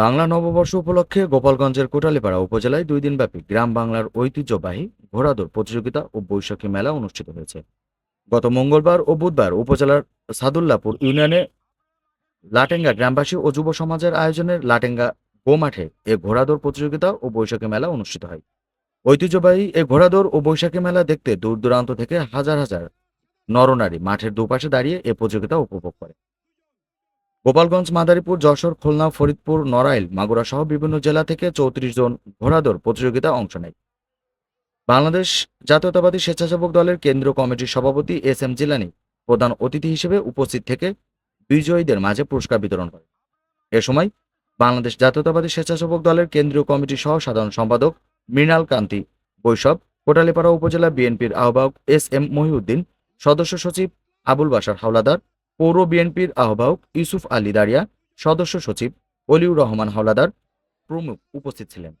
বাংলা নববর্ষ উপলক্ষে গোপালগঞ্জের কোটালীপাড়া উপজেলায় দুই দিনব্যাপী গ্রাম বাংলার ঐতিহ্যবাহী ঘোড়াদৌড় প্রতিযোগিতা ও বৈশাখী মেলা অনুষ্ঠিত হয়েছে। গত মঙ্গলবার ও বুধবার উপজেলার সাদুল্লাপুর ইউনিয়নে লাটেঙ্গা গ্রামবাসী ও যুব সমাজের আয়োজনে লাটেঙ্গা গোমাঠে এ ঘোড়াদৌড় প্রতিযোগিতা ও বৈশাখী মেলা অনুষ্ঠিত হয়। ঐতিহ্যবাহী এ ঘোড়াদৌড় ও বৈশাখী মেলা দেখতে দূর দূরান্ত থেকে হাজার হাজার নরনারী মাঠের দুপাশে দাঁড়িয়ে এ প্রতিযোগিতা উপভোগ করে। গোপালগঞ্জ, মাদারীপুর, যশোর, খুলনা, ফরিদপুর, নড়াইল মাগুরা সহ বিভিন্ন জেলা থেকে চৌত্রিশ জন ঘোড়াদৌড় প্রতিযোগিতা অংশ নেয়। বাংলাদেশ জাতীয়তাবাদী স্বেচ্ছাসেবক দলের কেন্দ্রীয় কমিটির সভাপতি এস এম জিলানি প্রধান অতিথি হিসেবে উপস্থিত থেকে বিজয়ীদের মাঝে পুরস্কার বিতরণ করে এ সময় বাংলাদেশ জাতীয়তাবাদী স্বেচ্ছাসেবক দলের কেন্দ্রীয় কমিটি সহ সাধারণ সম্পাদক মৃণাল কান্তি, বৈশব, কোটালীপাড়া উপজেলা বিএনপির আহ্বায়ক এস এম মহিউদ্দিন, সদস্য সচিব আবুল বাশার হাওলাদার পৌর বিএনপির আহ্বায়ক ইউসুফ আলী দারিয়া সদস্য সচিব অলিউর রহমান হাওলাদার প্রমুখ উপস্থিত ছিলেন।